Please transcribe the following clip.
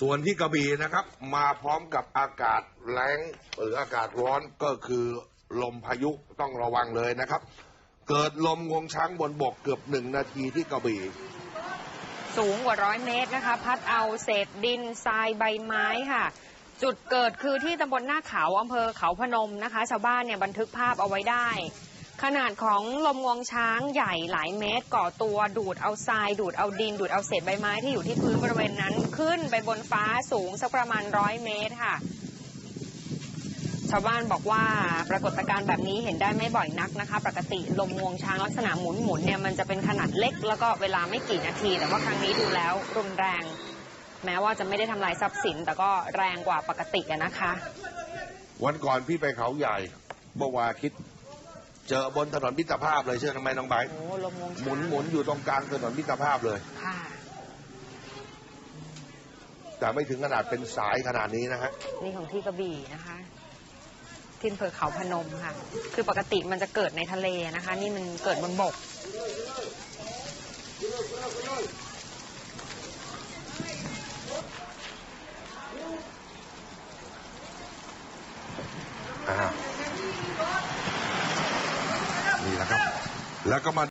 ส่วนที่กระบี่นะครับ มาพร้อมกับอากาศแล้งหรืออากาศร้อนก็คือลมพายุต้องระวังเลยนะครับ เกิดลมงวงช้างบนบกเกือบหนึ่งนาทีที่กระบี่ สูงกว่าร้อยเมตรนะคะ พัดเอาเศษดินทรายใบไม้ค่ะ จุดเกิดคือที่ตำบลหน้าเขาอำเภอเขาพนมนะคะ ชาวบ้านเนี่ยบันทึกภาพเอาไว้ได้ ขนาดของลมงวงช้างใหญ่หลายเมตร ก่อตัวดูดเอาทราย ดูดเอาดิน ดูดเอาเศษใบไม้ที่อยู่ที่พื้นบริเวณนั้นขึ้นไปบนฟ้าสูงสักประมาณร้อยเมตรค่ะชาวบ้านบอกว่าปรากฏการณ์แบบนี้เห็นได้ไม่บ่อยนักนะคะ ปกติลมงวงช้างลักษณะหมุนหมุนเนี่ยมันจะเป็นขนาดเล็ก แล้วก็เวลาไม่กี่นาที แต่ว่าครั้งนี้ดูแล้วรุนแรง แม้ว่าจะไม่ได้ทำลายทรัพย์สิน แต่ก็แรงกว่าปกติอะนะคะ วันก่อนพี่ไปเขาใหญ่เมื่อวานคิด เจอบนถนนมิตรภาพเลยเชื่อทำไมน้องไบร์ทโอ้ลมงวงหช้างมุนหมุนอยู่ตรงกลางถนนมิตรภาพเลย ค่ะแต่ไม่ถึงขนาดเป็นสายขนาดนี้นะฮะ นี่ของที่กระบี่นะคะที่อำเภอเขาพนมค่ะ คือปกติมันจะเกิดในทะเลนะคะ นี่มันเกิดบนบกอ่า นี่แหละครับ แล้วก็มา